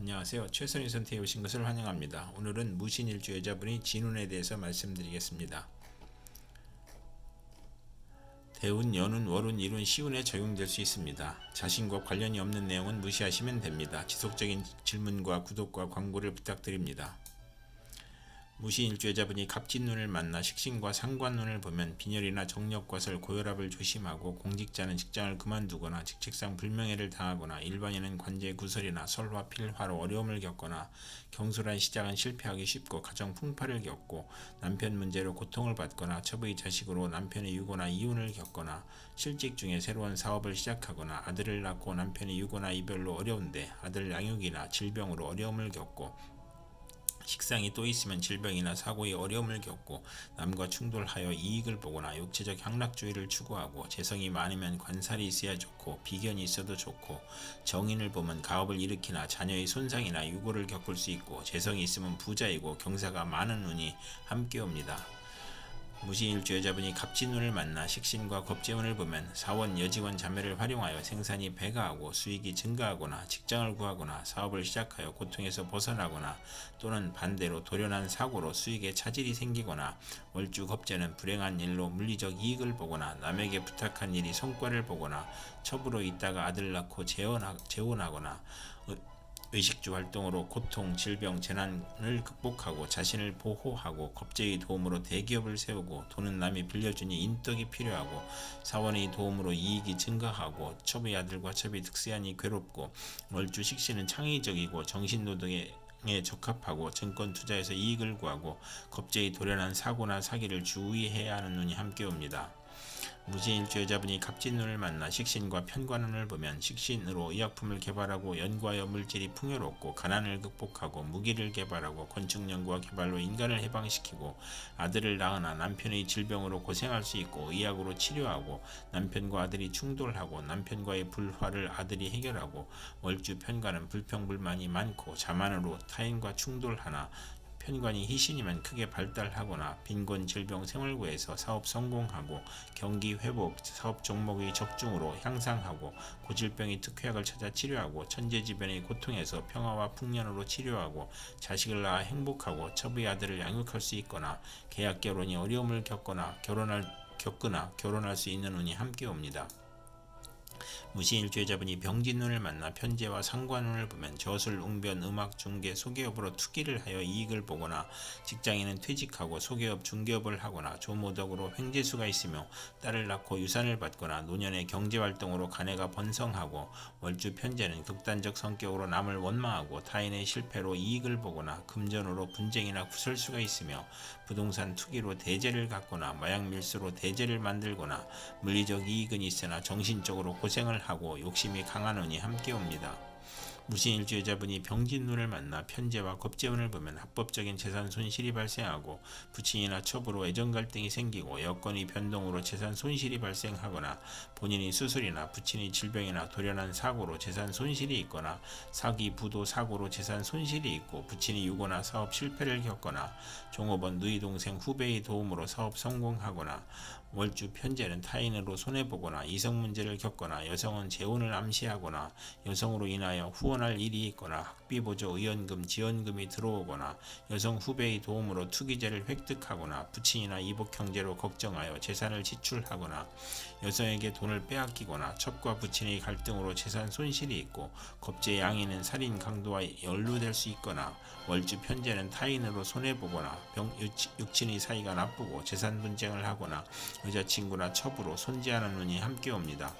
안녕하세요. 최선희 선택에 오신 것을 환영합니다. 오늘은 무신일주 여자분이 진운에 대해서 말씀드리겠습니다. 대운, 연운, 월운, 일운, 시운에 적용될 수 있습니다. 자신과 관련이 없는 내용은 무시하시면 됩니다. 지속적인 질문과 구독과 광고를 부탁드립니다. 무신일주여자분이 갑진 눈을 만나 식신과 상관 눈을 보면 빈혈이나 정력과설, 고혈압을 조심하고 공직자는 직장을 그만두거나 직책상 불명예를 당하거나 일반인은 관제 구설이나 설화, 필화로 어려움을 겪거나 경솔한 시작은 실패하기 쉽고 가정 풍파를 겪고 남편 문제로 고통을 받거나 첩의 자식으로 남편의 유고나 이혼을 겪거나 실직 중에 새로운 사업을 시작하거나 아들을 낳고 남편의 유고나 이별로 어려운데 아들 양육이나 질병으로 어려움을 겪고 식상이 또 있으면 질병이나 사고의 어려움을 겪고 남과 충돌하여 이익을 보거나 육체적 향락주의를 추구하고 재성이 많으면 관살이 있어야 좋고 비견이 있어도 좋고 정인을 보면 가업을 일으키나 자녀의 손상이나 유고를 겪을 수 있고 재성이 있으면 부자이고 경사가 많은 운이 함께 옵니다. 무신일주 여자분이 갑진운을 만나 식신과 겁재운을 보면 사원 여직원 자매를 활용하여 생산이 배가하고 수익이 증가하거나 직장을 구하거나 사업을 시작하여 고통에서 벗어나거나 또는 반대로 돌연한 사고로 수익에 차질이 생기거나 월주 겁재는 불행한 일로 물리적 이익을 보거나 남에게 부탁한 일이 성과를 보거나 첩으로 있다가 아들 낳고 재혼하, 재혼하거나 의식주 활동으로 고통, 질병, 재난을 극복하고 자신을 보호하고 겁제의 도움으로 대기업을 세우고 돈은 남이 빌려주니 인덕이 필요하고 사원의 도움으로 이익이 증가하고 첩의 아들과 첩의 득세하니 괴롭고 월주 식신은 창의적이고 정신노동에 에 적합하고 증권 투자에서 이익을 구하고 겁제의 도련한 사고나 사기를 주의해야 하는 눈이 함께 옵니다. 무진일주 여자분이 갑진눈을 만나 식신과 편관운을 보면 식신으로 의약품을 개발하고 연과 여 물질이 풍요롭고 가난을 극복하고 무기를 개발하고 건축 연구와 개발로 인간을 해방시키고 아들을 낳으나 남편의 질병으로 고생할 수 있고 의학으로 치료하고 남편과 아들이 충돌하고 남편과의 불화를 아들이 해결하고 월주 편관은 불평불만이 많고 자만으로 타인과 충돌하나 편관이 희신이면 크게 발달하거나 빈곤, 질병, 생활고에서 사업 성공하고 경기 회복, 사업 종목의 적중으로 향상하고 고질병이 특효약을 찾아 치료하고 천재지변의 고통에서 평화와 풍년으로 치료하고 자식을 낳아 행복하고 첩의 아들을 양육할 수 있거나 계약 결혼이 어려움을 겪거나 결혼할 겪거나 결혼할 수 있는 운이 함께 옵니다. 무신일주의자분이 병진눈을 만나 편제와 상관운을 보면 저술, 웅변, 음악, 중개, 소기업으로 투기를 하여 이익을 보거나 직장인은 퇴직하고 소기업, 중개업을 하거나 조모덕으로 횡재수가 있으며 딸을 낳고 유산을 받거나 노년의 경제활동으로 가내가 번성하고 월주 편제는 극단적 성격으로 남을 원망하고 타인의 실패로 이익을 보거나 금전으로 분쟁이나 구설수가 있으며 부동산 투기로 대제를 갖거나 마약 밀수로 대제를 만들거나 물리적 이익은 있으나 정신적으로 고 생을 하고 욕심이 강한 운이 함께 옵니다. 무신일주여자분이 병진눈을 만나 편제와 겁재운을 보면 합법적인 재산 손실이 발생하고 부친이나 첩으로 애정 갈등이 생기고 여건이 변동으로 재산 손실이 발생하거나 본인이 수술이나 부친이 질병이나 돌연한 사고로 재산 손실이 있거나 사기, 부도, 사고로 재산 손실이 있고 부친이 유고나 사업 실패를 겪거나 종업원, 누이 동생, 후배의 도움으로 사업 성공하거나 월주 편제는 타인으로 손해보거나 이성 문제를 겪거나 여성은 재혼을 암시하거나 여성으로 인하여 후원할 일이 있거나 학비보조 의원금 지원금이 들어오거나 여성 후배의 도움으로 투기제를 획득하거나 부친이나 이복 형제로 걱정하여 재산을 지출하거나 여성에게 돈을 빼앗기거나 첩과 부친의 갈등으로 재산 손실이 있고 겁제 양이는 살인 강도와 연루될 수 있거나 월주 편제는 타인으로 손해보거나 병, 육친의 사이가 나쁘고 재산 분쟁을 하거나 여자친구나 첩으로 손재하는 눈이 함께 옵니다.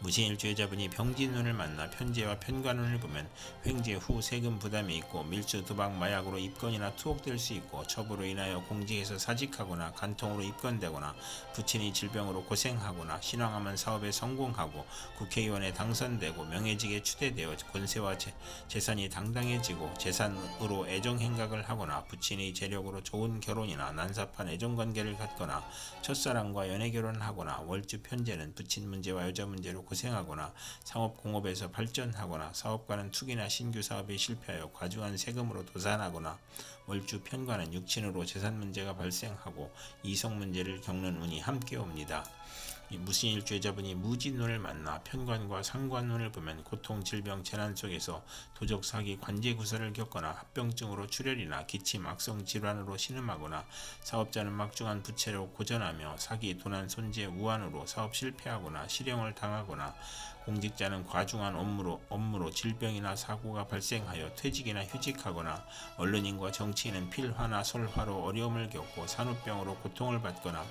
무신일주여자분이 병진운을 만나 편제와 편관운을 보면 횡재 후 세금 부담이 있고 밀주 도박 마약으로 입건이나 투옥될 수 있고 첩으로 인하여 공직에서 사직하거나 간통으로 입건되거나 부친이 질병으로 고생하거나 신앙하면 사업에 성공하고 국회의원에 당선되고 명예직에 추대되어 권세와 재, 재산이 당당해지고 재산으로 애정행각을 하거나 부친의 재력으로 좋은 결혼이나 난삽한 애정관계를 갖거나 첫사랑과 연애결혼하거나 월주 편제는 부친 문제와 여자 문제로 고생하거나 상업공업에서 발전하거나 사업가는 투기나 신규 사업에 실패하여 과중한 세금으로 도산하거나 월주 편관은 육친으로 재산 문제가 발생하고 이성 문제를 겪는 운이 함께 옵니다. 이 무신일 죄자분이 무진론을 만나 편관과 상관론을 보면 고통, 질병, 재난 속에서 도적, 사기, 관제 구설을 겪거나 합병증으로 출혈이나 기침, 악성 질환으로 신음하거나 사업자는 막중한 부채로 고전하며 사기, 도난, 손재, 우환으로 사업 실패하거나 실형을 당하거나 공직자는 과중한 업무로, 업무로 질병이나 사고가 발생하여 퇴직이나 휴직하거나 언론인과 정치인은 필화나 설화로 어려움을 겪고 산후병으로 고통을 받거나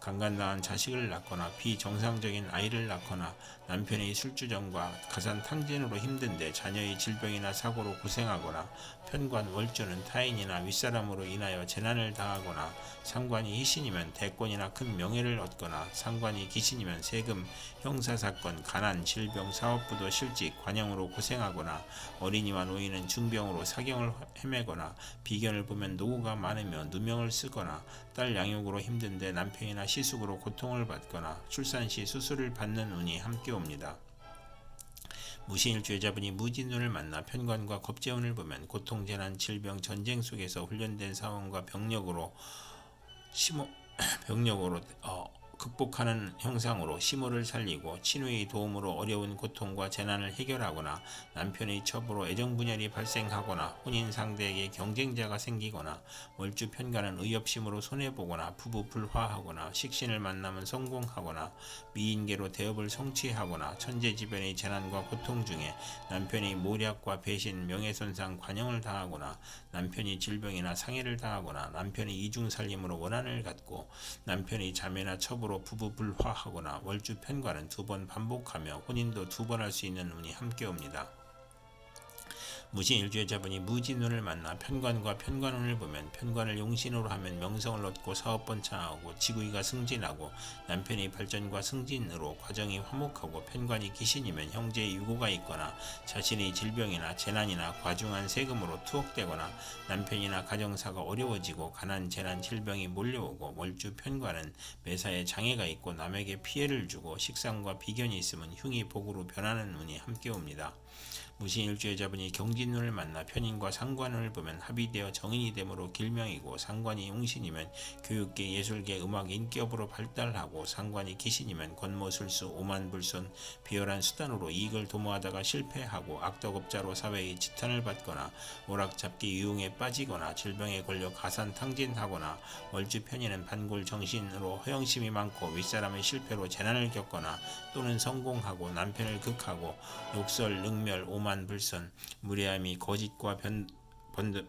강간당한 자식을 낳거나 비정상적인 아이를 낳거나 남편의 술주정과 가산 탕진으로 힘든데 자녀의 질병이나 사고로 고생하거나 편관 월주는 타인이나 윗사람으로 인하여 재난을 당하거나 상관이 희신이면 대권이나 큰 명예를 얻거나 상관이 귀신이면 세금, 형사사건, 가난, 질병, 사업부도 실직, 관영으로 고생하거나 어린이와 노인은 중병으로 사경을 헤매거나 비견을 보면 노고가 많으며 누명을 쓰거나 딸 양육으로 힘든데 남편이나 시숙으로 고통을 받거나 출산 시 수술을 받는 운이 함께 옵니다. 무신일 죄자분이 무진눈을 만나 편관과 겁재운을 보면 고통, 재난, 질병, 전쟁 속에서 훈련된 사원과 병력으로 심호 병력으로 어, 극복하는 형상으로 심호를 살리고 친우의 도움으로 어려운 고통과 재난을 해결하거나 남편의 첩으로 애정 분열이 발생하거나 혼인 상대에게 경쟁자가 생기거나 월주 편가는 의협심으로 손해보거나 부부 불화하거나 식신을 만나면 성공하거나 미인계로 대업을 성취하거나 천재지변의 재난과 고통 중에 남편이 모략과 배신, 명예손상, 관용을 당하거나 남편이 질병이나 상해를 당하거나 남편이 이중살림으로 원한을 갖고 남편이 자매나 첩으로 부부 불화하거나 월주 편과는 두 번 반복하며 혼인도 두 번 할 수 있는 운이 함께 옵니다. 무신 일주의 자분이 무진운을 만나 편관과 편관운을 보면 편관을 용신으로 하면 명성을 얻고 사업 번창하고 지구이가 승진하고 남편이 발전과 승진으로 과정이 화목하고 편관이 귀신이면 형제의 유고가 있거나 자신의 질병이나 재난이나 과중한 세금으로 투옥되거나 남편이나 가정사가 어려워지고 가난 재난 질병이 몰려오고 월주 편관은 매사에 장애가 있고 남에게 피해를 주고 식상과 비견이 있으면 흉이 복으로 변하는 운이 함께 옵니다. 무신일주의자분이 경진운을 만나 편인과 상관운을 보면 합의되어 정인이 되므로 길명이고 상관이 용신이면 교육계, 예술계, 음악, 인기업으로 발달하고 상관이 기신이면 권모술수, 오만불손, 비열한 수단으로 이익을 도모하다가 실패하고 악덕업자로 사회의 지탄을 받거나 오락잡기 유흥에 빠지거나 질병에 걸려 가산 탕진하거나 월주 편인은 반골 정신으로 허영심이 많고 윗사람의 실패로 재난을 겪거나 또는 성공하고 남편을 극하고 욕설, 능멸, 오만, 불선, 무례함이 거짓과 변,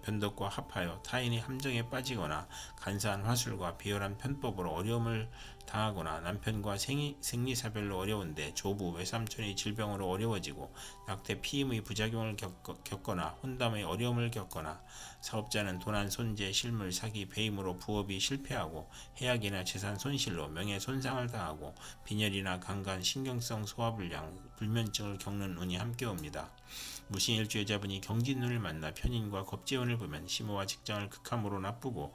변덕과 합하여 타인의 함정에 빠지거나 간사한 화술과 비열한 편법으로 어려움을 당하거나 남편과 생리, 생리사별로 어려운데 조부, 외삼촌의 질병으로 어려워지고 낙태 피임의 부작용을 겪, 겪거 나 혼담의 어려움을 겪거나 사업자는 도난, 손재, 실물, 사기, 배임으로 부업이 실패하고 해약이나 재산 손실로 명예 손상을 당하고 빈혈이나 강간, 신경성 소화불량, 불면증을 겪는 운이 함께 옵니다. 무신일주여자분이 경진운을 만나 편인과 겁 재운을 보면 심호와 직장을 극함으로 나쁘고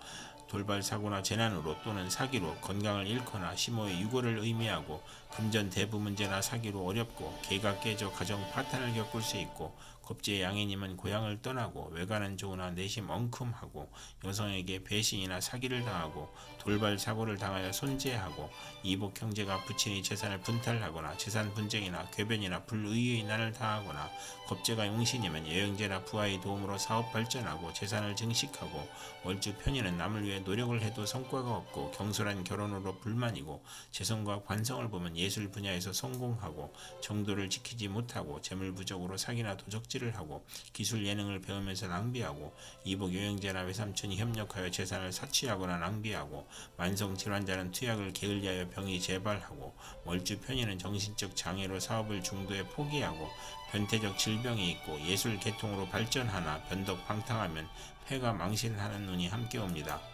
돌발 사고나 재난으로 또는 사기로 건강을 잃거나 심호의 유고를 의미하고 금전 대부 문제나 사기로 어렵고 개가 깨져 가정 파탄을 겪을 수 있고 겁제 양해님은 고향을 떠나고 외가는 좋으나 내심 엉큼하고 여성에게 배신이나 사기를 당하고 돌발 사고를 당하여 손재하고 이복 형제가 부친의 재산을 분탈하거나 재산 분쟁이나 궤변이나 불의의 난을 당하거나 겁제가 용신이면 여행제나 부하의 도움으로 사업 발전하고 재산을 증식하고 월주 편인은 남을 위해 노력을 해도 성과가 없고 경솔한 결혼으로 불만이고 재성과 관성을 보면 예술 분야에서 성공하고 정도를 지키지 못하고 재물 부족으로 사기나 도적질 을 하고 기술 예능을 배우면서 낭비하고 이복 여행제나 외삼촌이 협력하여 재산을 사취하거나 낭비하고 만성 질환자는 투약을 게을리하여 병이 재발하고 월주 편인은 정신적 장애로 사업을 중도에 포기하고 변태적 질병이 있고 예술 계통으로 발전하나 변덕 방탕하면 폐가 망신하는 눈이 함께 옵니다.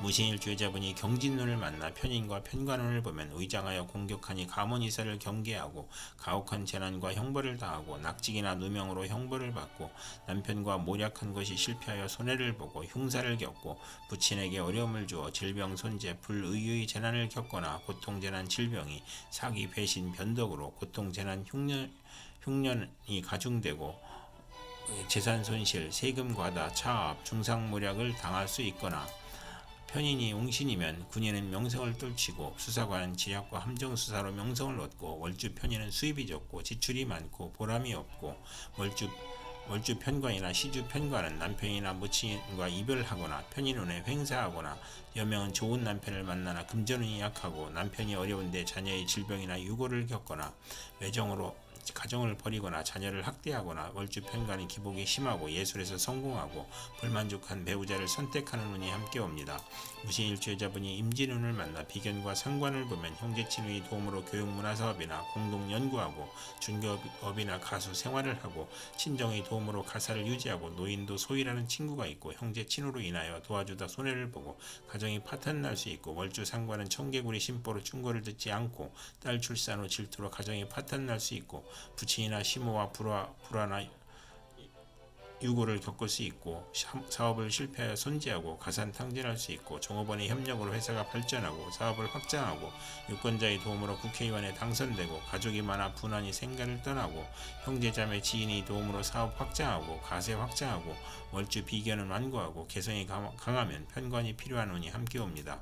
무신일 죄자분이 경진눈을 만나 편인과 편관운을 보면 의장하여 공격하니 가문이사를 경계하고 가혹한 재난과 형벌을 당하고 낙직이나 누명으로 형벌을 받고 남편과 모략한 것이 실패하여 손해를 보고 흉사를 겪고 부친에게 어려움을 주어 질병 손재 불의의 재난을 겪거나 고통 재난 질병이 사기 배신 변덕으로 고통 재난 흉년 흉년이 가중되고 재산 손실, 세금 과다, 차압, 중상모략을 당할 수 있거나 편인이 옹신이면 군인은 명성을 떨치고 수사관은 지략과 함정 수사로 명성을 얻고 월주 편인은 수입이 적고 지출이 많고 보람이 없고 월주 월주 편관이나 시주 편관은 남편이나 모친과 이별하거나 편인운에 횡사하거나 여명은 좋은 남편을 만나나 금전운이 약하고 남편이 어려운데 자녀의 질병이나 유고를 겪거나 외정으로 가정을 버리거나 자녀를 학대하거나 월주 편관이 기복이 심하고 예술에서 성공하고 불만족한 배우자를 선택하는 운이 함께 옵니다. 무신일주여자분이 임진운을 만나 비견과 상관을 보면 형제친의 도움으로 교육문화사업이나 공동 연구하고 중개업이나 가수 생활을 하고 친정의 도움으로 가사를 유지하고 노인도 소일하는 친구가 있고 형제 친으로 인하여 도와주다 손해를 보고 가정이 파탄 날 수 있고 월주 상관은 청개구리 심보로 충고를 듣지 않고 딸 출산 후 질투로 가정이 파탄 날 수 있고 부친이나 시모와 불화, 불화나 유고를 겪을 수 있고 사- 사업을 실패하여 손재하고 가산탕진할 수 있고 종업원의 협력으로 회사가 발전하고 사업을 확장하고 유권자의 도움으로 국회의원에 당선되고 가족이 많아 분한이 생가를 떠나고 형제자매 지인의 도움으로 사업 확장하고 가세 확장하고 월주 비견은 완고하고 개성이 강- 강하면 편관이 필요한 운이 함께 옵니다.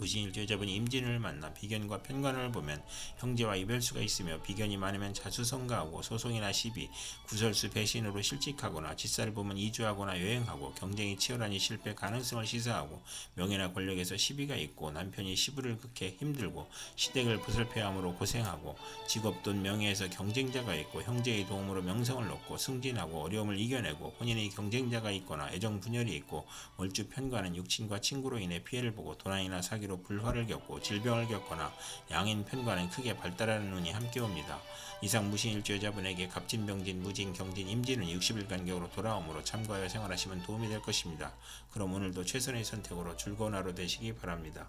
무신일주 여자분이 임진을 만나 비견과 편관을 보면 형제와 이별수가 있으며 비견이 많으면 자수성가하고 소송이나 시비, 구설수 배신으로 실직하거나 직사를 보면 이주하거나 여행하고 경쟁이 치열하니 실패 가능성을 시사하고 명예나 권력에서 시비가 있고 남편이 시부를 극해 힘들고 시댁을 보살펴함으로 고생하고 직업 돈 명예에서 경쟁자가 있고 형제의 도움으로 명성을 얻고 승진하고 어려움을 이겨내고 혼인의 경쟁자가 있거나 애정 분열이 있고 월주 편관은 육친과 친구로 인해 피해를 보고 도난이나 사기로 불화를 겪고 질병을 겪거나 양인 편관은 크게 발달하는 운이 함께 옵니다. 이상 무신 일주 여자분에게 갑진 병진 무진 경진 임진은 60일 간격으로 돌아오므로 참고하여 생활하시면 도움이 될 것입니다. 그럼 오늘도 최선의 선택으로 즐거운 하루 되시기 바랍니다.